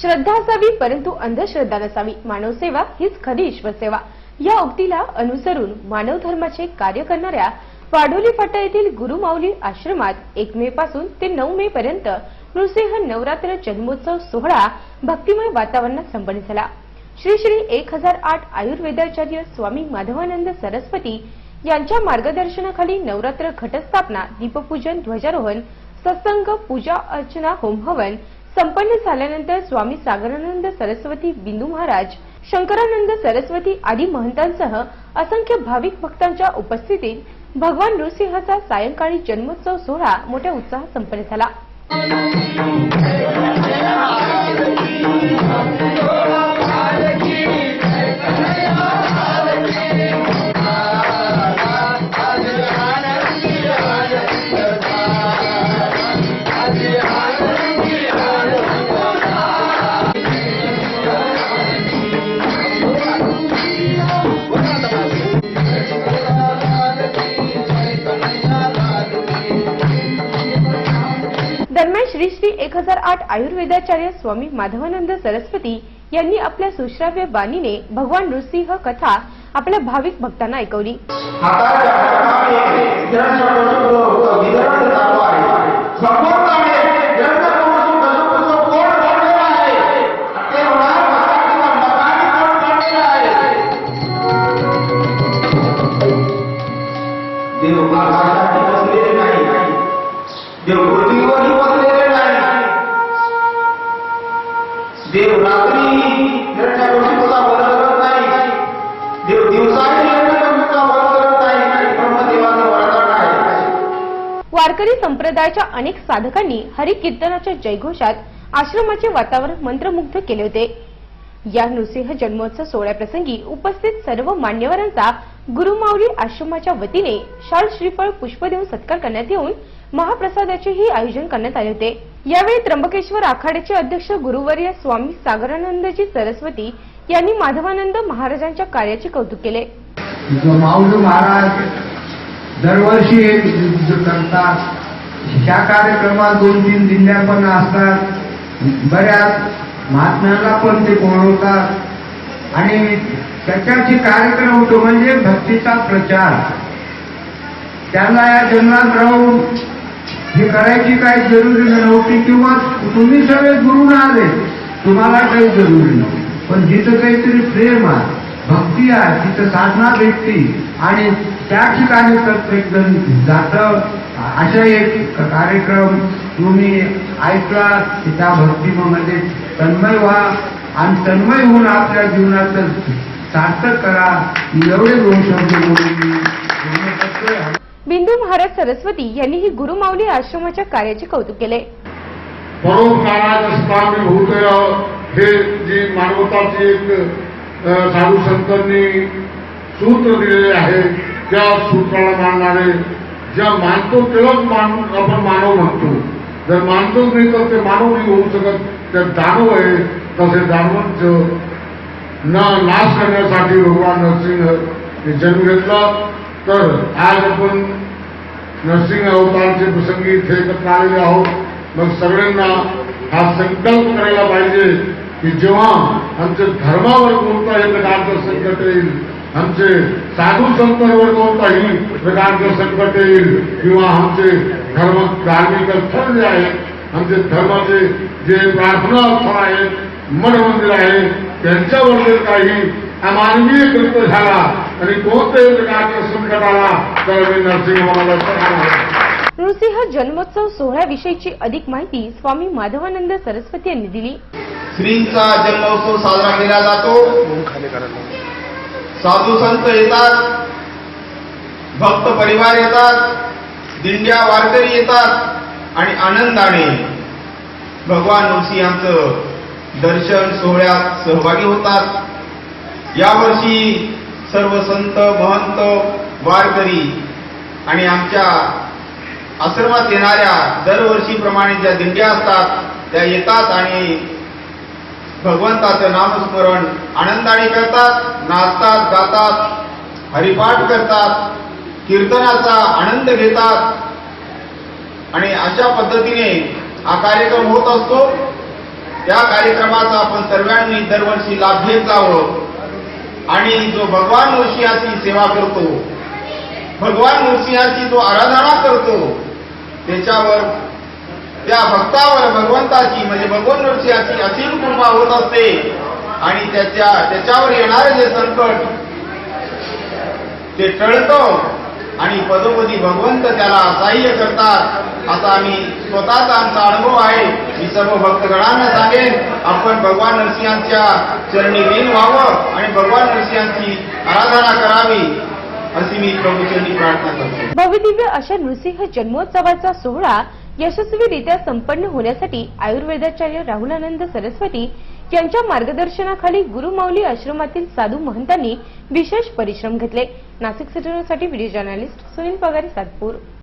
श्रद्धा असावी परंतु अंधश्रद्धा नसावी. मानव सेवा हीच खरी ईश्वर सेवा. या उक्तीला अनुसरून मानव धर्माचे कार्य करणाऱ्या वाढोली फाटा येथील गुरुमाऊली आश्रमात एक मे पासून ते नऊ मे पर्यंत नृसिंह नवरात्र जन्मोत्सव सोहळा भक्तिमय वातावरणात संपन्न झाला. श्री श्री एक हजार आठ आयुर्वेदाचार्य स्वामी माधवानंद सरस्वती यांच्या मार्गदर्शनाखाली नवरात्र घटस्थापना दीपपूजन ध्वजारोहण सत्संग पूजा अर्चना होमहवन संपन्न झाल्यानंतर स्वामी सागरानंद सरस्वती बिंदू महाराज शंकरानंद सरस्वती आदी महंतांसह असंख्य भाविक भक्तांच्या उपस्थितीत भगवान नृसिंहाचा सायंकाळी जन्मोत्सव सोहळा मोठ्या उत्साहात संपन्न झाला. श्री श्री एक हजार आठ आयुर्वेदाचार्य स्वामी माधवानंद सरस्वती यांनी आपल्या सुश्राव्य बाणीने भगवान नृसिंह कथा आपल्या भाविक भक्तांना ऐकवली. देव वारकरी संप्रदायाच्या अनेक साधकांनी हरिकीर्तनाच्या जयघोषात आश्रमाचे वातावरण मंत्रमुग्ध केले होते. या नृसिंह जन्मोत्सव सोहळ्याप्रसंगी उपस्थित सर्व मान्यवरांचा गुरुमावली आश्रमाच्या वतीने शाल श्रीफळ पुष्प देऊन सत्कार करण्यात येऊन महाप्रसादाचेही आयोजन करण्यात आले होते. यावेळी त्र्यंबकेश्वर आखाड्याचे अध्यक्ष गुरुवर्य स्वामी सागरानंदजी सरस्वती यांनी माधवानंद महाराजांच्या कार्याचे कौतुक केले. महाराज दरवर्षी एक करतात ह्या कार्यक्रमात दोन तीन दिंड्या पण असतात. बऱ्याच महात्म्याला पण ते बोलवतात. आणि त्याच्याची कार्यक्रम होतो म्हणजे भक्तीचा प्रचार. त्यांना या जन्मात राहून हे करायची काही जरुरी नव्हती किंवा तुम्ही सगळे गुरु आले तुम्हाला काही जरुरी नव्हती. पण जिथं काहीतरी प्रेम आहे भक्ती आहे तिथं साधना भेटती आणि त्या ठिकाणी प्रत्येक जण जातं. अशा एक कार्यक्रम तुम्ही ऐकला की त्या भक्तिमध्ये तन्मय व्हा आणि तन्मय होऊन आपल्या जीवनाचं सार्थक करा. एवढे दोन शब्द बोलून. बिंदू महाराज सरस्वती यांनीही गुरुमाऊली आश्रमाच्या कार्याचे कौतुक केले. परोपकाराचं स्थानीभूत हे जी मानवताची एक साधू संतांनी सूत्र दिलेले आहे त्या सूत्राला मानणारे ज्या मानतो तेव्हाच मान आपण मानव म्हणतो. जर मानतोच नाही तर ते मानव नाही होऊ शकत. तर दानव आहे तसे दानवांचं ना नाश करण्यासाठी भगवान नरसिंह हे जन्म घेतला. तर आज आपण नरसिंह अवतारचे प्रसंगी इथे एकत्र आलेले आहोत. मग सगळ्यांना हा संकल्प करायला पाहिजे. की जेव्हा आमचे धर्मावर कोणता हे प्रकारचं संकट येईल आमचे साधू संतांवर कोणताही प्रकारचं संकट येईल किंवा आमचे धर्म धार्मिक स्थळ जे आहेत आमचे धर्माचे जे प्रार्थना स्थळ आहेत मठ मंदिर आहे त्यांच्यावर जर काही अमानवीय कृत्य झाला आणि कोणत्याही प्रकारचं संकट आला तर मी नरसिंह मला नृसिंह जन्मोत्सव सोहळ्याविषयीची अधिक माहिती स्वामी माधवानंद सरस्वती यांनी दिली. श्रींचा जन्मोत्सव साजरा केला जातो. साधू संत येतात भक्त परिवार येतात दिंड्या वारकरी येतात आणि आनंदाने भगवान नृसिंहांचं दर्शन सोहळ्यात सहभागी होतात. यावर्षी सर्व संत महंत वारकरी आणि आमच्या आश्रमात येणाऱ्या दरवर्षीप्रमाणे ज्या दिंड्या असतात त्या येतात आणि भगवंताचं नामस्मरण आनंदाने करतात नाचतात गातात हरिपाठ करतात कीर्तनाचा आनंद घेतात. आणि अशा पद्धतीने हा कार्यक्रम होत असतो. त्या कार्यक्रमाचा आपण सर्वांनी दरवर्षी लाभ घेत जावं हो. आणि जो भगवान नृसिंहाची सेवा करतो भगवान नृसिंहाची जो आराधना करतो त्याच्यावर त्या भक्तावर भगवंताची म्हणजे भगवान नृसिंहाची असीम कृपा होत असते. आणि त्याच्या त्याच्यावर येणारे जे संकट ते टळतं. आणि पदोपदी भगवंत त्याला सहाय्य करतात. असा आम्ही स्वतःचा आमचा अनुभव आहे. मी सर्व भक्तगणांना सांगेन आपण भगवान नरसिंहांच्या चरणी लीन व्हावं आणि भगवान नरसिंहांची आराधना करावी अशी मी प्रभूचरणी प्रार्थना करतो. भविदिव्य अशा नृसिंह जन्मोत्सवाचा सोहळा यशस्वीरित्या संपन्न होण्यासाठी आयुर्वेदाचार्य राहुलानंद सरस्वती यांच्या मार्गदर्शनाखाली गुरुमाऊली आश्रमातील साधू महंतांनी विशेष परिश्रम घेतले. नाशिक सिटीसाठी व्हिडिओ जर्नालिस्ट सुनील पगारी सातपूर.